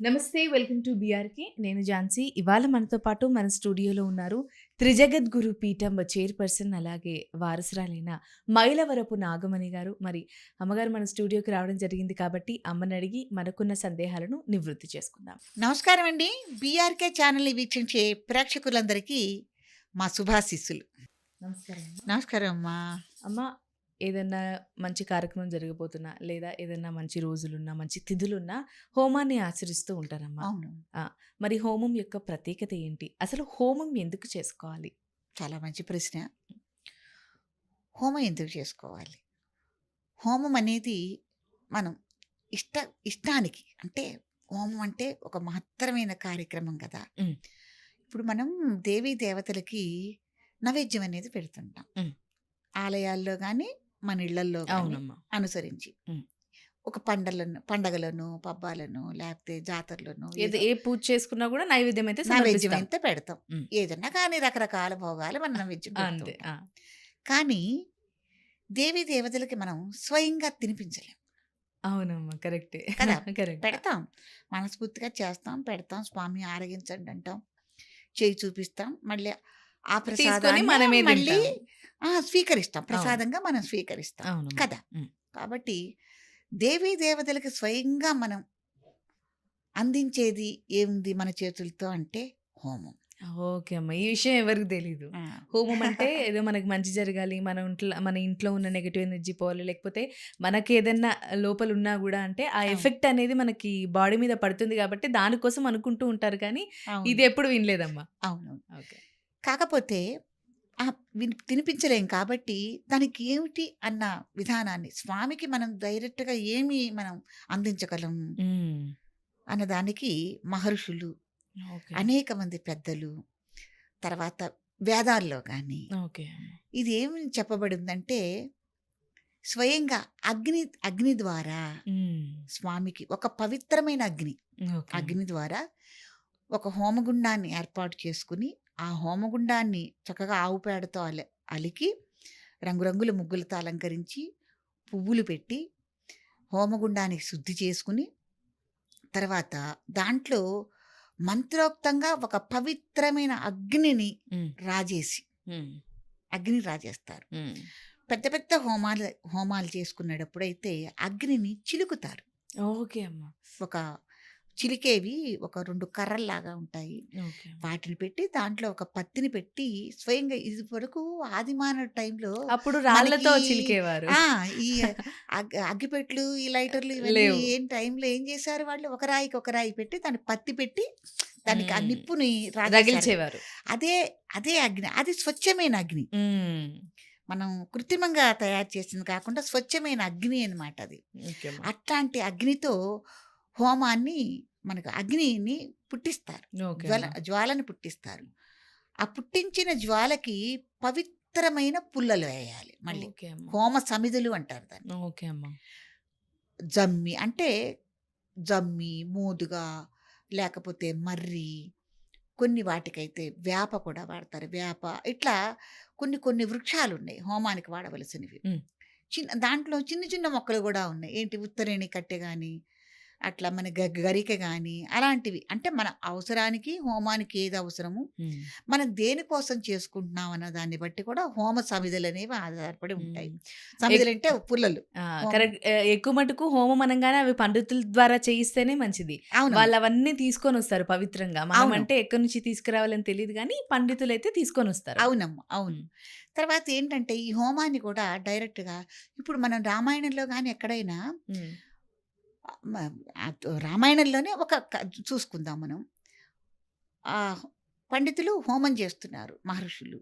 నమస్తే welcome to బీఆర్కి నేను ఝాన్సీ. ఇవాళ మనతో పాటు మన స్టూడియోలో ఉన్నారు త్రిజగద్ గురు పీఠం చైర్పర్సన్ అలాగే వారసురాలైన మైలవరపు నాగమణి గారు. మరి అమ్మగారు మన స్టూడియోకి రావడం జరిగింది కాబట్టి అమ్మని అడిగి మనకున్న సందేహాలను నివృత్తి చేసుకుందాం. నమస్కారం అండి. బీఆర్కే ఛానల్ని వీక్షించే ప్రేక్షకులందరికీ మా శుభాశిస్సులు. నమస్కారం నమస్కారం అమ్మా. అమ్మ ఏదన్నా మంచి కార్యక్రమం జరగబోతున్నా లేదా ఏదన్నా మంచి రోజులున్నా మంచి తిథులున్నా హోమాన్ని ఆచరిస్తూ ఉంటారమ్మా. అవును. మరి హోమం యొక్క ప్రత్యేకత ఏంటి? అసలు హోమం ఎందుకు చేసుకోవాలి? చాలా మంచి ప్రశ్న. హోమం ఎందుకు చేసుకోవాలి? హోమం అనేది మనం ఇష్ట ఇష్టానికి అంటే హోమం అంటే ఒక మహత్తరమైన కార్యక్రమం కదా. ఉమ్. ఇప్పుడు మనం దేవీ దేవతలకి నైవేద్యం అనేది పెడుతుంటాం. ఉమ్. ఆలయాల్లో కానీ మన అవునమ్మా. అనుసరించి. ఒక పండలను పండగలను పబ్బాలను లేకపోతే జాతరలను ఏ పూజ చేసుకున్నా కూడా నైవేద్యం అయితే నైవేద్యం. అయితే పెడతాం. ఏదన్నా కానీ రకరకాల భోగాలు మనం నైవేద్యం. కానీ దేవి దేవతలకి మనం స్వయంగా తినిపించలేం. అవునమ్మా. కరెక్టే. కదా? కరెక్ట్. పెడతాం. మనస్ఫూర్తిగా చేస్తాం పెడతాం. స్వామి ఆరగించండి అంటాం. చేయి చూపిస్తాం. మళ్ళీ ఆ ప్రసాదాన్ని మనమే మళ్ళీ స్వీకరిస్తాం. ప్రసాదంగా మనం స్వీకరిస్తాం కదా. కాబట్టి దేవీ దేవతలకి స్వయంగా మనం అందించేది ఏముంది మన చేతులతో అంటే హోమం. ఓకే అమ్మా. ఈ విషయం ఎవరికి తెలీదు. హోమం అంటే ఏదో మనకి మంచి జరగాలి మన ఇంట్లో మన ఇంట్లో ఉన్న నెగటివ్ ఎనర్జీ పోవాలి లేకపోతే మనకి ఏదైనా లోపల ఉన్నా కూడా అంటే ఆ. ఎఫెక్ట్ అనేది మనకి బాడీ మీద పడుతుంది కాబట్టి దానికోసం అనుకుంటూ ఉంటారు కానీ. ఇది ఎప్పుడు వినలేదమ్మా. అవును ఓకే. కాకపోతే తినిపించలేం కాబట్టి దానికి ఏమిటి అన్న విధానాన్ని స్వామికి మనం డైరెక్ట్గా ఏమి మనం అందించగలం అన్న దానికి మహర్షులు అనేక మంది పెద్దలు తర్వాత వేదాల్లో కానీ ఓకే. ఇది ఏమి చెప్పబడిందంటే స్వయంగా అగ్ని అగ్ని ద్వారా స్వామికి ఒక పవిత్రమైన అగ్ని అగ్ని ద్వారా ఒక హోమగుండాన్ని ఏర్పాటు చేసుకుని ఆ హోమగుండాన్ని చక్కగా ఆవు పేడతో అల అలికి రంగురంగుల ముగ్గులతో అలంకరించి పువ్వులు పెట్టి హోమగుండానికి శుద్ధి చేసుకుని తర్వాత దాంట్లో మంత్రోక్తంగా ఒక పవిత్రమైన అగ్నిని రాజేసి అగ్ని రాజేస్తారు. పెద్ద పెద్ద హోమాలు హోమాలు చేసుకునేటప్పుడు అయితే అగ్నిని చిలుకుతారు. ఓకే అమ్మా. ఒక చిలికేవి ఒక రెండు కర్రల్లాగా ఉంటాయి. వాటిని పెట్టి దాంట్లో ఒక పత్తిని పెట్టి స్వయంగా ఇది వరకు ఆదిమాన టైంలో అప్పుడు రాళ్ళతో మనకి- చిలికేవారు ఈ అగ్- అగ్గిపెట్లు ఈ లైటర్లు ఇవన్నీ. ఏం టైంలో ఏం చేశారు వాళ్ళు ఒక రాయికి ఒక రాయి పెట్టి దాన్ని పత్తి పెట్టి దానికి ఆ. నిప్పుని. రగిల్చేవారు అదే అదే అగ్ని అది స్వచ్ఛమైన అగ్ని మనం కృత్రిమంగా తయారు చేసింది కాకుండా స్వచ్ఛమైన అగ్ని అన్నమాట అది. అట్లాంటి అగ్నితో హోమాన్ని మనకు అగ్నిని పుట్టిస్తారు. జ్వాల. జ్వాలని పుట్టిస్తారు. ఆ పుట్టించిన జ్వాలకి పవిత్రమైన పుల్లలు వేయాలి మళ్ళీ. హోమ సమిధులు అంటారు దాన్ని. ఓకే అమ్మా. జమ్మి అంటే జమ్మి మోదుగా లేకపోతే మర్రి కొన్ని వాటికైతే వేప కూడా వాడతారు. వేప ఇట్లా కొన్ని కొన్ని వృక్షాలు ఉన్నాయి హోమానికి వాడవలసినవి. చిన్న దాంట్లో చిన్న చిన్న మొక్కలు కూడా ఉన్నాయి. ఏంటి ఉత్తరేణి కట్టె కానీ అట్లా మన గరిక కానీ అలాంటివి. అంటే మన అవసరానికి హోమానికి ఏది అవసరము. మనం దేనికోసం చేసుకుంటున్నాం అన్న దాన్ని బట్టి కూడా హోమ సమిధులు అనేవి ఆధారపడి ఉంటాయి. సమిధులు అంటే పుల్లలు. ఎక్కువ మటుకు హోమం అనగానే అవి పండితుల ద్వారా చేయిస్తేనే మంచిది. అవును వాళ్ళు అవన్నీ తీసుకొని వస్తారు పవిత్రంగా. మనం. అంటే ఎక్కడి నుంచి తీసుకురావాలని తెలియదు కానీ పండితులు అయితే తీసుకొని వస్తారు. అవునమ్మా అవును. తర్వాత ఏంటంటే ఈ హోమాన్ని కూడా డైరెక్ట్గా ఇప్పుడు మనం రామాయణంలో కానీ ఎక్కడైనా రామాయణంలోనే ఒక చూసుకుందాం మనం. ఆ పండితులు హోమం చేస్తున్నారు మహర్షులు.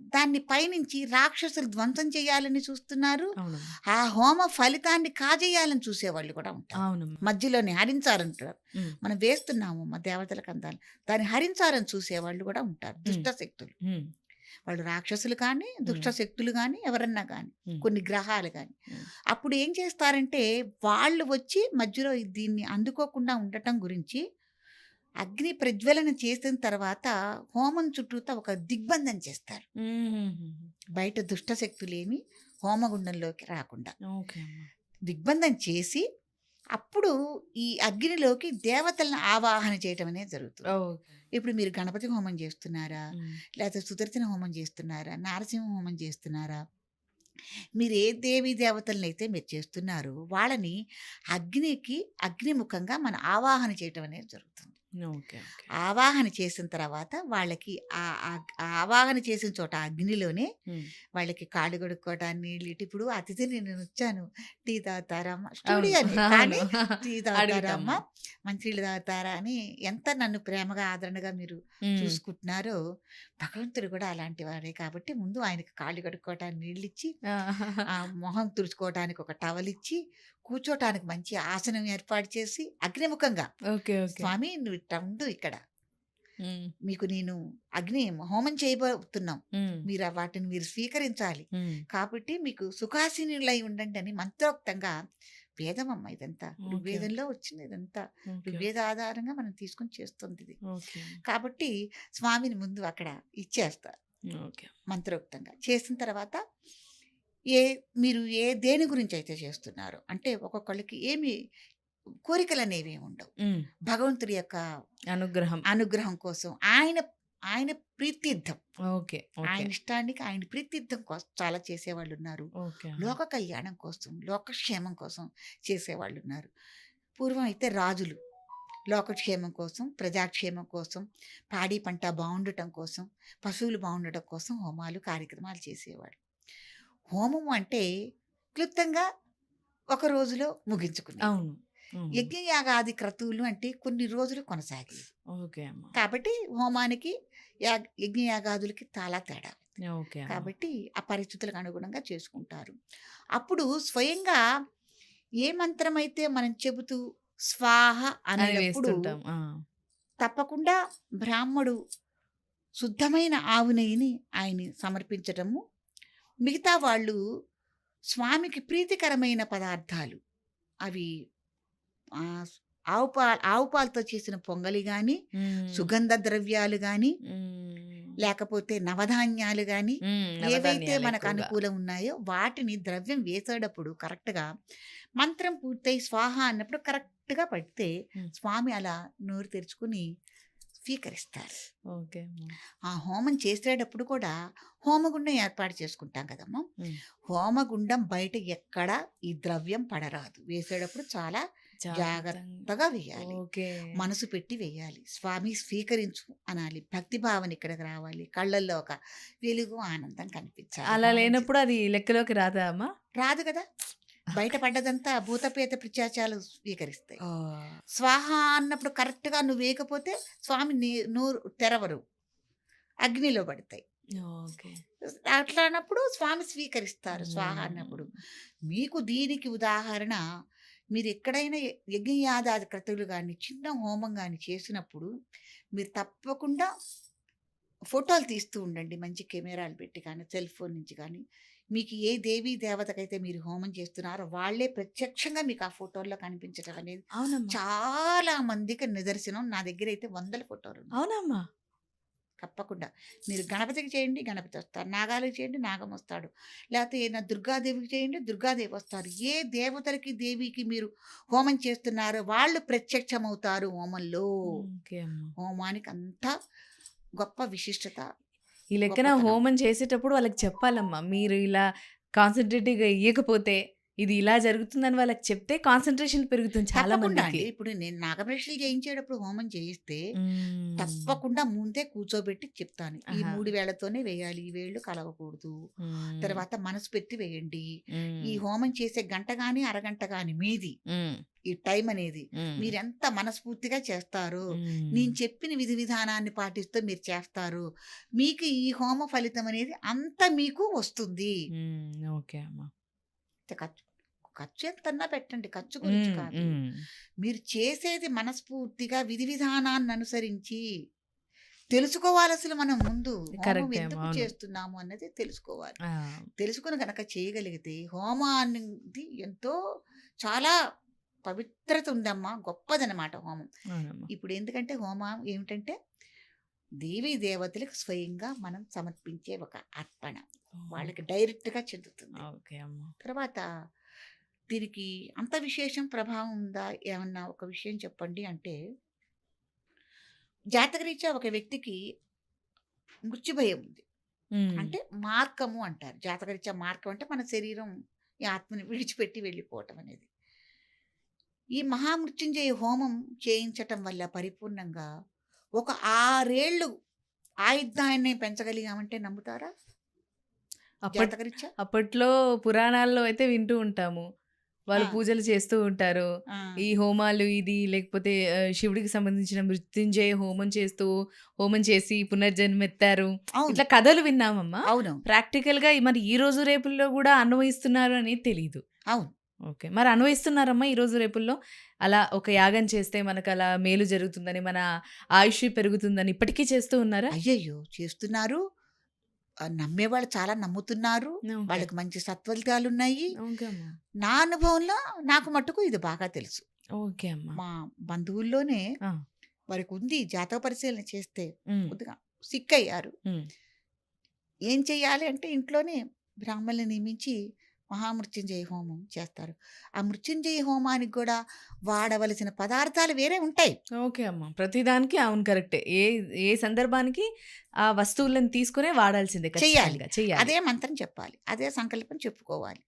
దాన్ని పైనుంచి రాక్షసులు ధ్వంసం చేయాలని చూస్తున్నారు. ఆ హోమ ఫలితాన్ని కాజేయాలని చూసేవాళ్ళు కూడా ఉంటారు. మధ్యలోనే హరించారంటారు. మనం వేస్తున్నాము మా దేవతలకు అందాలి దాన్ని హరించాలని చూసేవాళ్ళు కూడా ఉంటారు దుష్ట శక్తులు. వాళ్ళు రాక్షసులు కానీ దుష్ట శక్తులు కానీ ఎవరన్నా కానీ. కొన్ని గ్రహాలు కానీ. అప్పుడు ఏం చేస్తారంటే వాళ్ళు వచ్చి మధ్యలో దీన్ని అందుకోకుండా ఉండటం గురించి అగ్ని ప్రజ్వలన చేసిన తర్వాత హోమం చుట్టూతా ఒక దిగ్బంధం చేస్తారు. బయట దుష్ట శక్తులేమి హోమగుండంలోకి రాకుండా దిగ్బంధం చేసి అప్పుడు ఈ అగ్నిలోకి దేవతలను ఆవాహన చేయటం అనేది జరుగుతుంది. ఇప్పుడు మీరు గణపతి హోమం చేస్తున్నారా. లేకపోతే సుదర్శన హోమం చేస్తున్నారా నారసింహ హోమం చేస్తున్నారా మీరు ఏ దేవీ దేవతలను అయితే మీరు చేస్తున్నారో వాళ్ళని అగ్నికి అగ్నిముఖంగా మన ఆవాహన చేయటం అనేది జరుగుతుంది. ఆవాహన చేసిన తర్వాత వాళ్ళకి ఆ ఆవాహన చేసిన చోట అగ్నిలోనే. వాళ్ళకి కాళ్ళు కడుక్కోవటాన్ని నీళ్ళు ఇటు ఇప్పుడు అతిథిని నేను వచ్చాను టీ తాగుతారమ్మా. స్టూడియోని కానీ. టీ తాగుతారా మంచినీళ్ళు అని ఎంత నన్ను ప్రేమగా ఆదరణగా మీరు. చూసుకుంటున్నారో భగవంతుడు కూడా అలాంటి వాడే కాబట్టి ముందు ఆయనకి కాళ్ళు కడుక్కోవటానికి నీళ్ళు ఇచ్చి ఆ! మొహం తుడుచుకోవడానికి ఒక టవల్ ఇచ్చి కూర్చోటానికి మంచి ఆసనం ఏర్పాటు చేసి అగ్నిముఖంగా. స్వామి నువ్వు ఇట్ట ఉండు ఇక్కడ. మీకు నేను అగ్ని హోమం చేయబోతున్నాం. మీరు వాటిని మీరు స్వీకరించాలి. కాబట్టి మీకు సుఖాసీనులై ఉండండి అని మంత్రోక్తంగా వేదమమ్మ ఇదంతా. ఋగ్వేదంలో వచ్చింది ఇదంతా. ఋగ్వేద ఆధారంగా మనం తీసుకొని చేస్తుంది ఇది. కాబట్టి స్వామిని ముందు అక్కడ ఇచ్చేస్తారు. మంత్రోక్తంగా చేసిన తర్వాత ఏ మీరు ఏ దేని గురించి అయితే చేస్తున్నారో అంటే ఒక్కొక్కళ్ళకి ఏమి కోరికలు అనేవి ఉండవు. భగవంతుడి యొక్క అనుగ్రహం. అనుగ్రహం కోసం ఆయన ఆయన ప్రీతిర్థం ఓకే. ఆయన ఇష్టానికి ఆయన ప్రీతిర్థం కోసం చాలా చేసేవాళ్ళు ఉన్నారు. లోక కళ్యాణం కోసం లోకక్షేమం కోసం చేసేవాళ్ళు ఉన్నారు పూర్వం అయితే రాజులు లోకక్షేమం కోసం ప్రజాక్షేమం కోసం పాడి పంట బాగుండటం కోసం పశువులు బాగుండటం కోసం హోమాలు కార్యక్రమాలు చేసేవాడు హోమం అంటే క్లుప్తంగా ఒక రోజులో ముగించుకున్నాం అవును. యజ్ఞయాగాది క్రతువులు అంటే కొన్ని రోజులు కొనసాగి ఓకే. కాబట్టి హోమానికి యాగ్ యజ్ఞయాగాదులకి చాలా తేడా. కాబట్టి ఆ పరిస్థితులకు అనుగుణంగా చేసుకుంటారు అప్పుడు స్వయంగా ఏ మంత్రం అయితే మనం చెబుతూ స్వాహ అని అనేటప్పుడు వేస్తుంటాం. ఆ! తప్పకుండా బ్రాహ్మడు శుద్ధమైన ఆవు నెయ్యిని ఆయన సమర్పించటము మిగతా వాళ్ళు స్వామికి ప్రీతికరమైన పదార్థాలు అవి ఆవు పా ఆవు పాలతో చేసిన పొంగలి కానీ. సుగంధ ద్రవ్యాలు కానీ. లేకపోతే నవధాన్యాలు కానీ. ఏవైతే మనకు. అనుకూలం ఉన్నాయో వాటిని ద్రవ్యం వేసేటప్పుడు కరెక్ట్గా మంత్రం పూర్తయి స్వాహ అన్నప్పుడు కరెక్ట్గా పడితే. స్వామి అలా నోరు తెరుచుకుని స్వీకరిస్తారు ఓకే. ఆ హోమం చేసేటప్పుడు కూడా హోమగుండం ఏర్పాటు చేసుకుంటాం కదమ్మా. హోమగుండం బయట ఎక్కడ ఈ ద్రవ్యం పడరాదు వేసేటప్పుడు చాలా జాగ్రత్తగా. వేయాలి ఓకే. మనసు పెట్టి వేయాలి స్వామి స్వీకరించు అనాలి భక్తి భావన ఇక్కడికి రావాలి కళ్ళల్లో ఒక వెలుగు ఆనందం కనిపించాలి అలా లేనప్పుడు అది లెక్కలోకి రాదా అమ్మా? రాదు కదా బయట పడ్డదంతా భూతపేత ప్రత్యాచాలు స్వీకరిస్తాయి! స్వాహ అన్నప్పుడు కరెక్ట్గా నువ్వు వేయకపోతే స్వామి నీ- నోరు తెరవరు. అగ్నిలో పడతాయి. ఓకే. అట్లా అన్నప్పుడు స్వామి స్వీకరిస్తారు స్వాహ అన్నప్పుడు. మీకు దీనికి ఉదాహరణ మీరు ఎక్కడైనా యజ్ఞయాదాది క్రతువులు కానీ చిన్న హోమం కానీ చేసినప్పుడు మీరు తప్పకుండా ఫోటోలు తీస్తూ ఉండండి మంచి కెమెరాలు పెట్టి కానీ సెల్ ఫోన్ నుంచి కానీ మీకు ఏ దేవీ దేవతకైతే మీరు హోమం చేస్తున్నారో వాళ్ళే ప్రత్యక్షంగా మీకు ఆ ఫోటోల్లో కనిపించడం అనేది. చాలా మందికి నిదర్శనం నా దగ్గర అయితే వందల ఫోటోలు. అవునమ్మా. తప్పకుండా మీరు గణపతికి చేయండి గణపతి వస్తారు నాగాలకు చేయండి నాగం వస్తాడు లేకపోతే ఏదైనా దుర్గాదేవికి చేయండి దుర్గాదేవి వస్తారు ఏ దేవతలకి దేవికి మీరు హోమం చేస్తున్నారో వాళ్ళు ప్రత్యక్షమవుతారు హోమంలో. హోమానికి అంతా గొప్ప విశిష్టత ఈ లెక్కన. హోమం చేసేటప్పుడు వాళ్ళకి చెప్పాలమ్మా. మీరు ఇలా కాన్సంట్రేటివ్‌గా ఇయ్యకపోతే ఇది ఇలా జరుగుతుందని వాళ్ళకి చెప్తే కాన్సంట్రేషన్ పెరుగుతుంది చాలా. అండి ఇప్పుడు నేను నాగప్రశ్నలు చేయించేటప్పుడు హోమం చేయిస్తే. తప్పకుండా ముందే కూర్చోబెట్టి చెప్తాను ఈ. మూడు వేళ్ళతోనే వేయాలి ఈ వేళ్ళు కలవకూడదు. తర్వాత మనసు పెట్టి వేయండి. ఈ హోమం చేసే గంట గాని అరగంట గాని మీది. ఈ టైం అనేది. మీరెంత మనస్ఫూర్తిగా చేస్తారో. నేను చెప్పిన విధి విధానాన్ని పాటిస్తూ మీరు చేస్తారు మీకు ఈ హోమ ఫలితం అనేది అంత మీకు వస్తుంది. ఓకే అమ్మా. ఖర్చు ఖర్చు ఎంతన్నా పెట్టండి ఖర్చు గురించి. కాదు. మీరు చేసేది మనస్ఫూర్తిగా విధి విధానాన్ని అనుసరించి తెలుసుకోవాలి అసలు మనం ముందు హోమం ఎందుకు. చేస్తున్నాము అన్నది తెలుసుకోవాలి! తెలుసుకుని కనుక చేయగలిగితే హోమానికి ఎంతో చాలా పవిత్రత ఉందమ్మా గొప్పదనమాట హోమం. ఇప్పుడు ఎందుకంటే హోమం ఏమిటంటే దేవీ దేవతలకు స్వయంగా మనం సమర్పించే ఒక అర్పణ వాళ్ళకి డైరెక్ట్గా చెందుతుంది. ఓకే అమ్మా. తర్వాత దీనికి అంత విశేషం ప్రభావం ఉందా? ఏమన్నా ఒక విషయం చెప్పండి అంటే జాతకరీత్యా ఒక వ్యక్తికి మృత్యుభయం ఉంది. అంటే మార్కము అంటారు. జాతకరీత్యా మార్కం అంటే మన శరీరం ఈ ఆత్మని విడిచిపెట్టి వెళ్ళిపోవటం అనేది. ఈ మహామృత్యుంజయ హోమం చేయించటం వల్ల పరిపూర్ణంగా ఒక ఆరేళ్ళు ఆయుద్ధాన్ని పెంచగలిగామంటే నమ్ముతారా? అప్పట్లో పురాణాల్లో అయితే వింటూ ఉంటాము. వాళ్ళు! పూజలు చేస్తూ ఉంటారు. ఈ హోమాలు ఇది లేకపోతే శివుడికి సంబంధించిన మృత్యుంజయ హోమం చేస్తూ, హోమం చేసి పునర్జన్మెత్తారు. ఇట్లా కథలు విన్నామమ్మా. అవును. ప్రాక్టికల్‌గా మరి ఈ రోజు రేపుల్లో గూడా అన్వయిస్తున్నారు అనేది తెలీదు. అవును. ఓకే. మరి అన్వయిస్తున్నారమ్మా ఈ రోజు రేపుల్లో? అలా ఒక యాగం చేస్తే మనకలా మేలు జరుగుతుందని, మన ఆయుష్ పెరుగుతుందని ఇప్పటికీ చేస్తూ ఉన్నారా? అయ్యయ్యో! చేస్తున్నారు. ఆహ్, నమ్మేవాళ్ళు చాలా నమ్ముతున్నారు. వాళ్ళకి మంచి సత్ఫలితాలున్నాయి. ఓకే అమ్మా. నా అనుభవంలో నాకు మట్టుకు ఇది బాగా తెలుసు. ఓకే అమ్మా. మా బంధువుల్లోనే ఆ! వారికుంది జాతక పరిశీలన చేస్తే. కొద్దిగా సిక్కయ్యారు. హ్మ్. ఏం చెయ్యాలి అంటే ఇంట్లోనే బ్రాహ్మణుల్ని నియమించి మహామృత్యుంజయ హోమం చేస్తారు. ఆ మృత్యుంజయ హోమానికి గూడా వాడవలసిన పదార్థాలు వేరే ఉంటాయి. ఓకే అమ్మా. ప్రతిదానికి అవును కరెక్టే. ఏ ఏ సందర్భానికి ఆ వస్తువులను తీసుకునే వాడాల్సిందే చెయ్యాలి. చెయ్యాలి. అదే మంత్రం చెప్పాలి. అదే సంకల్పం చెప్పుకోవాలి.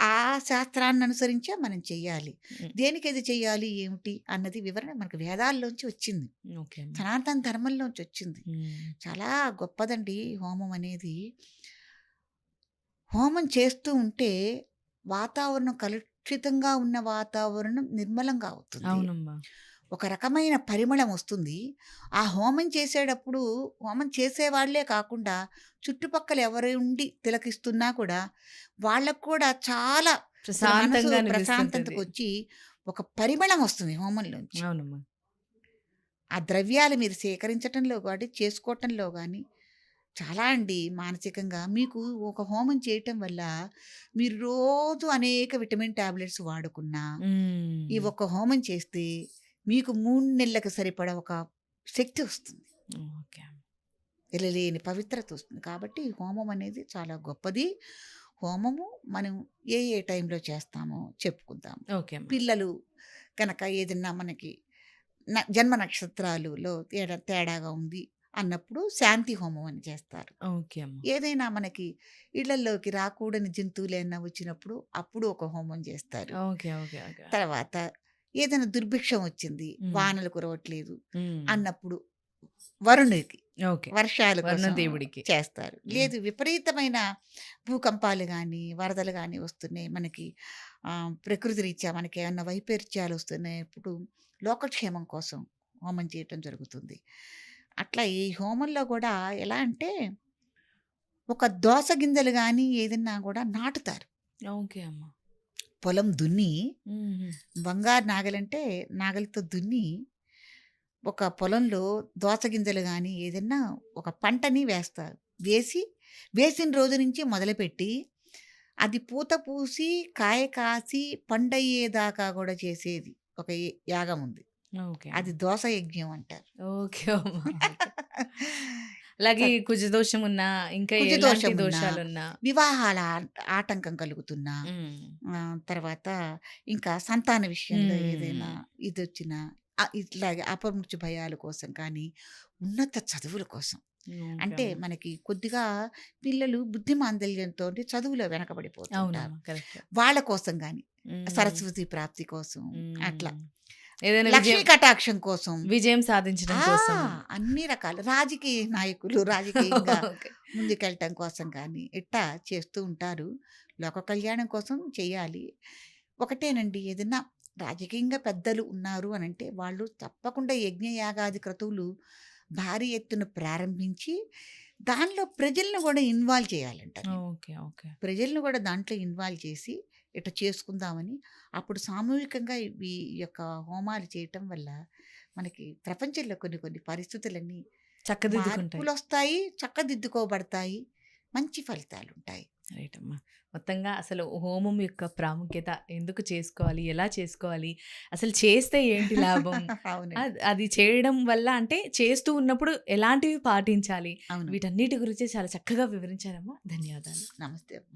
ఆ శాస్త్రాన్ని అనుసరించే మనం చెయ్యాలి. హ్మ్. దేనికది చెయ్యాలి ఏమిటి అన్నది వివరణ మనకు వేదాల్లోంచి వచ్చింది. సనాతన ధర్మంలోంచి వచ్చింది. చాలా గొప్పదండి హోమం అనేది. హోమం చేస్తూ ఉంటే వాతావరణం కలుషితంగా ఉన్న వాతావరణం నిర్మలంగా అవుతుంది. అవునమ్మా. ఒక రకమైన పరిమళం వస్తుంది. ఆ హోమం చేసేటప్పుడు హోమం చేసేవాళ్ళే కాకుండా చుట్టుపక్కల ఎవరుండి తిలకిస్తున్నా కూడా వాళ్ళకి కూడా చాలా అనిపిస్తుంటది. ప్రశాంతతకొచ్చి ఒక పరిమళం వస్తుంది హోమంలోంచి. ఆ ద్రవ్యాలు మీరు సేకరించటంలో గాని, చేసుకోవటంలో గాని చాలా అండి మానసికంగా మీకు ఒక హోమం చేయటం వల్ల మీరు రోజు అనేక విటమిన్ టాబ్లెట్స్ వాడుకున్నా, ఈ. ఒక్క హోమం చేస్తే మీకు 3 నెలలకు సరిపడా ఒక శక్తి వస్తుంది. ఓకే. ఎల్లలేని పవిత్రత వస్తుంది. కాబట్టి ఈ హోమం అనేది చాలా గొప్పది. హోమము మనం ఏ ఏ టైంలో చేస్తామో చెప్పుకుందాం. ఓకే. పిల్లలు గనక ఏదన్నా మనకి జన్మ నక్షత్రాలులో తేడా తేడాగా ఉంది అన్నప్పుడు శాంతి హోమం అని చేస్తారు. ఏదైనా మనకి ఇళ్ళల్లోకి రాకూడని జంతువులేమన్నా వచ్చినప్పుడు అప్పుడు ఒక హోమం చేస్తారు. తర్వాత ఏదైనా దుర్భిక్షం వచ్చింది. వానలు కురవట్లేదు. అన్నప్పుడు వరుణుడికి. వర్షాల వర్ణదేవుడికి. చేస్తారు. లేదు విపరీతమైన భూకంపాలు గానీ, వరదలు గానీ వస్తున్నాయి మనకి ప్రకృతి రీత్యా మనకేమన్నా వైపరీత్యాలు వస్తున్నాయప్పుడు లోకక్షేమం కోసం హోమం చేయటం జరుగుతుంది. అట్లా ఈ హోమంలో గూడా ఎలా అంటే ఒక దోస గింజలు గానీ ఏదన్నా గూడా నాటుతారు. ఓకే అమ్మా. పొలం దున్ని. బంగారు నాగలంటే నాగలితో దున్ని ఒక పొలంలో దోస గింజలు గానీ ఏదన్నా ఒక పంటని వేస్తారు. వేసి వేసిన రోజు నుంచి మొదలుపెట్టి అది పూత పూసి, కాయ కాసి, పండయ్యేదాకా గూడా చేసేది ఒక యాగం ఉంది. ఓకే. అది దోస యజ్ఞం అంటారు. ఓకే. అలాగే సత్ కుజదోషం ఉన్నా, ఇంకా కుజ ఎలాంటి దోషమున్నా, దోషాలున్నా వివాహాల ఆట్ ఆటంకం కలుగుతున్నా, తర్వాత ఇంకా సంతాన విషయంలో ఏదైనా. ఇదొచ్చినా ఆహ్, ఇట్లాగే అపమృత్యు భయాల కోసం కానీ, ఉన్నత చదువుల కోసం. అంటే. మనకి కొద్దిగా పిల్లలు బుద్ధిమాంద్యం చదువులో వెనకబడిపోతుంటారు. అవునమ్మా. కరెక్ట్. వాళ్ళ కోసం గాని, హ్మ్. సరస్వతి ప్రాప్తి కోసం అట్లా. ఏదైనా లక్ష్మీ కటాక్షం కోసం. విజయం సాధించడం! కోసం. అన్ని రకాలు రాజకీయ నాయకులు రాజకీయంగా. ముందుకెళ్ళటం కోసం కానీ, ఇట్టా చేస్తూ ఉంటారు. లోక కళ్యాణం కోసం చేయాలి. ఒకటేనండి ఏదన్నా రాజకీయంగా పెద్దలు ఉన్నారు అనంటే, వాళ్ళు తప్పకుండా యజ్ఞ యాగాది క్రతువులు భారీ ఎత్తున ప్రారంభించి, దానిలో ప్రజలను గూడా ఇన్వాల్వ్ చేయాలంటారు. ఓకే. ఓకే. ప్రజలను గూడా దాంట్లో ఇన్వాల్వ్ చేసి, ఇట్ట చేసుకుందామని, అప్పుడు సామూహికంగా ఈ యొక్క హోమాలు చేయటం వల్ల, మనకి ప్రపంచంలో కొన్ని కొన్ని పరిస్థితులన్నీ చక్కదిద్దుకుంటాయి. మార్పులొస్తాయి, చక్కదిద్దుకోబడతాయి. మంచి ఫలితాలుంటాయి. రైట్ అమ్మా. మొత్తంగా అసలు హోమం యొక్క ప్రాముఖ్యత ఎందుకు చేసుకోవాలి? ఎలా చేసుకోవాలి? అసలు చేస్తే ఏంటి లాభం? అద్ చేయడం వల్ల అంటే చేస్తూ ఉన్నప్పుడు ఎలాంటివి పాటించాలి? అవును. వీటన్నిటి గురించి చాలా చక్కగా వివరించారమ్మా. ధన్యవాదాలు. నమస్తే.